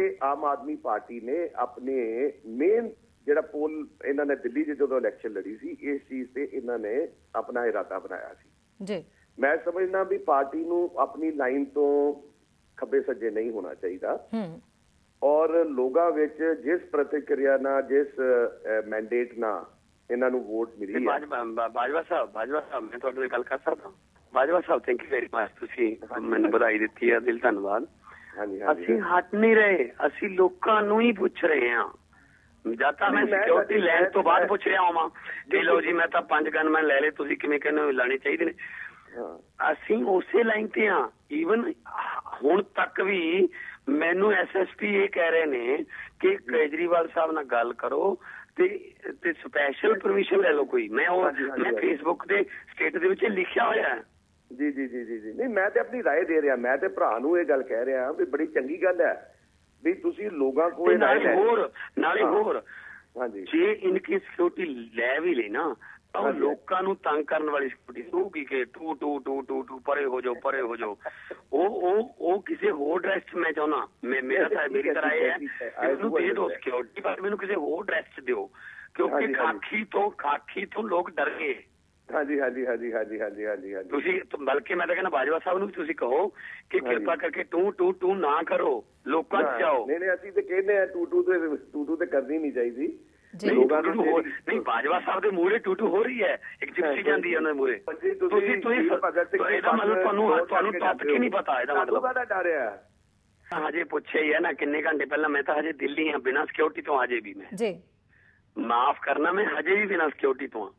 ਇਹ ਆਮ ਆਦਮੀ ਪਾਰਟੀ ਨੇ ਆਪਣੇ ਮੇਨ ਜਿਹੜਾ ਪੋਲ ਇਹਨਾਂ ਨੇ ਦਿੱਲੀ 'ਚ ਜਦੋਂ ਇਲੈਕਸ਼ਨ ਲੜੀ ਸੀ ਇਸ ਚੀਜ਼ ਤੇ ਇਹਨਾਂ ਨੇ ਆਪਣਾ ਇਰਾਦਾ ਬਣਾਇਆ ਸੀ। ਜੀ। ਮੈਂ ਸਮਝਦਾ ਵੀ ਪਾਰਟੀ ਨੂੰ ਆਪਣੀ ਲਾਈਨ ਤੋਂ ਖੱਬੇ ਸੱਜੇ ਨਹੀਂ ਹੋਣਾ ਚਾਹੀਦਾ। ਹੂੰ। ਔਰ ਲੋਕਾਂ ਵਿੱਚ ਜਿਸ ਪ੍ਰਤੀਕਿਰਿਆ ਨਾਲ ਜਿਸ ਮੈਂਡੇਟ ਨਾਲ ਇਹਨਾਂ ਨੂੰ ਵੋਟ ਮਿਲੀ ਹੈ। ਬਾਜਵਾ ਸਾਹਿਬ ਬਾਜਵਾ ਸਾਹਿਬ ਮੈਂ ਤੁਹਾਡੇ ਨਾਲ ਗੱਲ ਕਰ ਸਕਦਾ ਬਾਜਵਾ ਸਾਹਿਬ ਥੈਂਕ ਯੂ ਵੈਰੀ ਮਚ ਤੁਸੀਂ ਮੈਨੂੰ ਵਧਾਈ ਦਿੱਤੀ ਹੈ। ਦਿਲ ਧੰਨਵਾਦ। ਅਸੀਂ ਹਟ ਨਹੀਂ ਰਹੇ ਅਸੀਂ ਲੋਕਾਂ ਨੂੰ ਹੀ ਪੁੱਛ ਰਹੇ ਹਾਂ। ਤਾਂ ਮੈਂ ਸਿਕਿਉਰਿਟੀ ਤਾਂ- ਲੈਣ ਤੋਂ ਬਾਅਦ ਪੁੱਛ ਰਿਹਾ ਹਾਂ ਕਿ ਲੋ ਜੀ ਮੈਂ ਤਾਂ ਪੰਜ ਗਨਮੈਨ ਲੈ ਲਏ ਤੁਸੀਂ ਕਿਵੇਂ ਕਹਿੰਦੇ ਹੋ ਲਾਣੇ ਚਾਹੀਦੇ ਨੇ। ਅਸੀਂ ਉਸੇ ਲਾਈਨ ਤੇ ਆ ਈਵਨ ਹੁਣ ਤੱਕ ਵੀ ਮੈਨੂੰ ਐਸਐਸਪੀ ਇਹ ਕਹਿ ਰਹੇ ਨੇ ਕਿ ਕੇਜਰੀਵਾਲ ਸਾਹਿਬ ਨਾਲ ਗੱਲ ਕਰੋ ਤੇ ਤੇ ਸਪੈਸ਼ਲ ਪਰਮਿਸ਼ਨ ਲੈ ਲਓ ਕੋਈ। ਮੈਂ ਉਹ ਮੈਂ। ਫੇਸਬੁੱਕ ਤੇ ਸਟੇਟ ਦੇ ਵਿੱਚ ਲਿਖਿਆ ਹੋਇਆ ਹੈ। ਜੀ ਜੀ ਜੀ ਜੀ ਜੀ ਨਹੀਂ ਮੈਂ ਤੇ ਆਪਣੀ رائے ਦੇ ਰਿਹਾ ਮੈਂ ਤੇ ਭਰਾ ਨੂੰ ਇਹ ਗੱਲ ਕਹਿ ਰਿਹਾ ਵੀ ਬੜੀ ਚੰਗੀ ਗੱਲ ਹੈ ਵੀ ਤੁਸੀਂ ਲੋਕਾਂ ਕੋਲ ਤੇ ਇਹ ਰਾਏ ਨਾਲੇ ਲੈ ਹੋਰ ਨਾਲੇ ਹਾਂ। ਹੋਰ ਹਾਂਜੀ ਜੇ ਇਨਕੀ ਸਿਕਿਉਰਿਟੀ ਲੈ ਵੀ ਲਈ ਨਾ ਤਾਂ ਉਹ ਹਾਂਜੀ। ਲੋਕਾਂ ਨੂੰ ਤੰਗ ਕਰਨ ਵਾਲੀ ਸਿਕਿਉਰਿਟੀ ਹੋਊਗੀ ਕਿ ਟੂ ਟੂ ਟੂ ਟੂ ਟੂ ਪਰੇ ਹੋ ਜਾਓ ਪਰੇ ਹੋ ਜਾਓ ਉਹ ਉਹ ਉਹ ਕਿਸੇ ਹੋਰ ਡਰੈਸ 'ਚ ਮੈਂ ਚਾਹੁੰਦਾ ਮੈਂ ਮੇਰਾ ਤਾਂ ਮੇਰੀ ਤਰ੍ਹਾਂ ਇਹ ਹੈ ਠੀਕ ਹੈ, ਕਿ ਮੈਨੂੰ I do ਦੇ ਦਿਓ understand. ਸਿਕਿਉਰਿਟੀ ਪਰ ਮੈਨੂੰ ਕਿਸੇ ਹੋਰ ਡਰੈਸ 'ਚ ਦਿਓ ਕਿਉਂਕਿ ਹਾਂਜੀ, ਹਾਂਜੀ। ਖਾਕੀ ਤੋਂ ਖਾਕੀ ਤੋਂ ਲੋਕ ਡਰ ਗਏ ਹਾਂਜੀ ਹਾਂਜੀ ਹਾਂਜੀ ਹਾਂਜੀ ਹਾਂਜੀ ਹਾਂਜੀ ਹਾਂਜੀ। ਤੁਸੀਂ ਬਲਕਿ ਮੈਂ ਤਾਂ ਕਹਿੰਦਾ ਬਾਜਵਾ ਸਾਹਿਬ ਨੂੰ ਵੀ ਤੁਸੀਂ ਕਹੋ ਕਿ। ਕਿਰਪਾ ਕਰਕੇ ਟੂ ਟੂ ਟੂ ਨਾ ਕਰੋ। ਲੋਕਾਂ 'ਚ ਜਾਓ। ਨਹੀਂ ਨਹੀਂ ਅਸੀਂ ਤੇ ਕਹਿੰਦੇ ਆ ਟੂ ਟੂ ਤੇ ਟੂ ਟੂ ਤੇ ਕਰਨੀ ਨਹੀਂ ਚਾਹੀਦੀ। ਲੋਕਾਂ ਨੂੰ ਨਹੀਂ ਬਾਜਵਾ ਸਾਹਿਬ ਦੇ ਮੂਹਰੇ ਟੂ ਟੂ ਹੋ ਰਹੀ ਹੈ। ਇੱਕ ਜਿਪਸੀ ਜਾਂਦੀ ਹੈ ਉਹਨਾਂ ਦੇ ਮੂਹਰੇ। ਤੁਸੀਂ ਤੁਸੀਂ ਭਗਤ ਸਿੰਘ ਇਹਦਾ ਮਤਲਬ ਤੁਹਾਨੂੰ ਤੁਹਾਨੂੰ ਟੌਪਿਕ ਹੀ ਨਹੀਂ ਪਤਾ ਇਹਦਾ ਮਤਲਬ। ਕਾਹਦਾ ਡਰ ਆ? ਹਜੇ ਪੁੱਛਿਆ ਹੀ ਹੈ ਨਾ ਕਿੰਨੇ ਘੰਟੇ ਪਹਿਲਾਂ ਮੈਂ ਤਾਂ ਹਜੇ ਦਿੱਲੀ ਹਾਂ ਬਿਨਾਂ ਸਿਕਿਉਰਿਟੀ ਤੋਂ ਹਜੇ ਵੀ ਮੈਂ। ਜੀ। ਮਾਫ ਕਰਨਾ ਮੈਂ ਹਜੇ ਵੀ ਬਿਨਾਂ ਸਿਕਿਉਰਿਟੀ ਤੋਂ ਹਾਂ।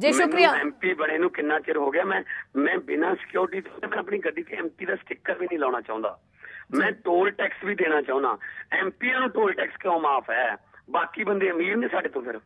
ਜੀ ਸ਼ੁਕਰੀਆ ਐਮਪੀ ਬਣੇ ਨੂੰ ਕਿੰਨਾ ਚਿਰ ਹੋ ਗਿਆ ਮੈਂ ਮੈਂ ਬਿਨਾਂ ਸਿਕਿਉਰਿਟੀ ਤੋਂ ਮੈਂ ਆਪਣੀ ਗੱਡੀ ਤੇ ਐਮਪੀ ਦਾ ਸਟicker ਵੀ ਨਹੀਂ ਲਾਉਣਾ ਚਾਹੁੰਦਾ। ਮੈਂ ਟੋਲ ਟੈਕਸ ਵੀ ਦੇਣਾ ਚਾਹੁੰਦਾ। ਐਮਪੀਆਂ ਨੂੰ ਟੋਲ ਟੈਕਸ ਕਿਉਂ ਮਾਫ ਹੈ? ਬਾਕੀ ਬੰਦੇ ਅਮੀਰ ਨੇ ਸਾਡੇ ਤੋਂ ਫਿਰ।